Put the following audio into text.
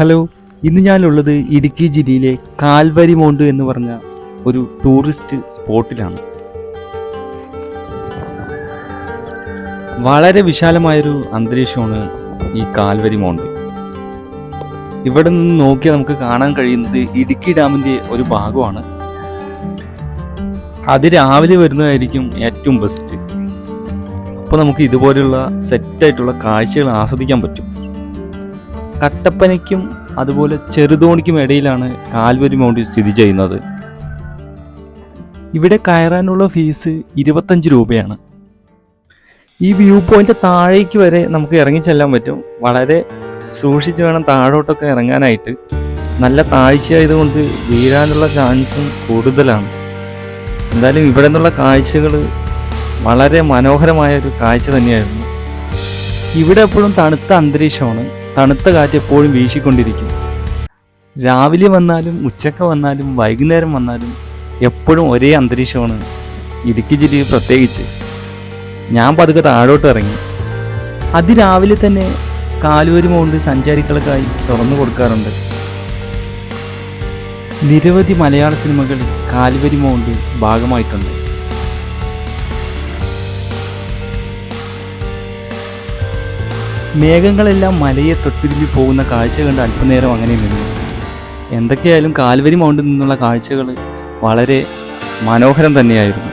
Hello ഇന്ന് ഞാനുള്ളത് ഇടുക്കി ജില്ലയിലെ കാൽവരി മോണ്ട് എന്ന് പറഞ്ഞ ഒരു ടൂറിസ്റ്റ് സ്പോട്ടിലാണ്. വളരെ വിശാലമായൊരു അന്തരീക്ഷമാണ് ഈ കാൽവരി മോണ്ട്. ഇവിടെ നിന്ന് നോക്കിയാൽ നമുക്ക് കാണാൻ കഴിയുന്നത് ഇടുക്കി ഡാമിന്റെ ഒരു ഭാഗമാണ്. അത് രാവിലെ വരുന്നതായിരിക്കും ഏറ്റവും ബെസ്റ്റ് അപ്പോൾ നമുക്ക് ഇതുപോലെയുള്ള സെറ്റായിട്ടുള്ള കാഴ്ചകൾ ആസ്വദിക്കാൻ പറ്റും. കട്ടപ്പനയ്ക്കും അതുപോലെ ചെറുതോണിക്കും ഇടയിലാണ് കാൽവരി മൗണ്ടിൽ സ്ഥിതി ചെയ്യുന്നത്. ഇവിടെ കയറാനുള്ള ഫീസ് ഇരുപത്തഞ്ച് രൂപയാണ്. ഈ വ്യൂ പോയിന്റ് താഴേക്ക് വരെ നമുക്ക് ഇറങ്ങി ചെല്ലാൻ പറ്റും. വളരെ സൂക്ഷിച്ച് വേണം താഴോട്ടൊക്കെ ഇറങ്ങാനായിട്ട്. നല്ല താഴ്ചയായതുകൊണ്ട് വീഴാനുള്ള ചാൻസും കൂടുതലാണ്. എന്തായാലും ഇവിടെ നിന്നുള്ള കാഴ്ചകൾ വളരെ മനോഹരമായ ഒരു കാഴ്ച തന്നെയായിരുന്നു. ഇവിടെ എപ്പോഴും തണുത്ത അന്തരീക്ഷമാണ്. തണുത്ത കാറ്റ് എപ്പോഴും വീശിക്കൊണ്ടിരിക്കും. രാവിലെ വന്നാലും ഉച്ചക്ക വന്നാലും വൈകുന്നേരം വന്നാലും എപ്പോഴും ഒരേ അന്തരീക്ഷമാണ് ഇടുക്കി ജില്ലയിൽ പ്രത്യേകിച്ച്. ഞാൻ പതുക്കെ താഴോട്ട് ഇറങ്ങി. അതിരാവിലെ തന്നെ കാലുവരി മൗണ്ട് സഞ്ചാരികൾക്കായി തുറന്നു കൊടുക്കാറുണ്ട്. നിരവധി മലയാള സിനിമകളിൽ കാലുവരി മൗണ്ട് ഭാഗമായിട്ടുണ്ട്. മേഘങ്ങളെല്ലാം മലയെ തൊട്ടിരിഞ്ഞ് പോകുന്ന കാഴ്ച കണ്ട് അല്പനേരം അങ്ങനെ നിന്നു. എന്തൊക്കെയായാലും കാൽവരി മൗണ്ടിൽ നിന്നുള്ള കാഴ്ചകൾ വളരെ മനോഹരം തന്നെയായിരുന്നു.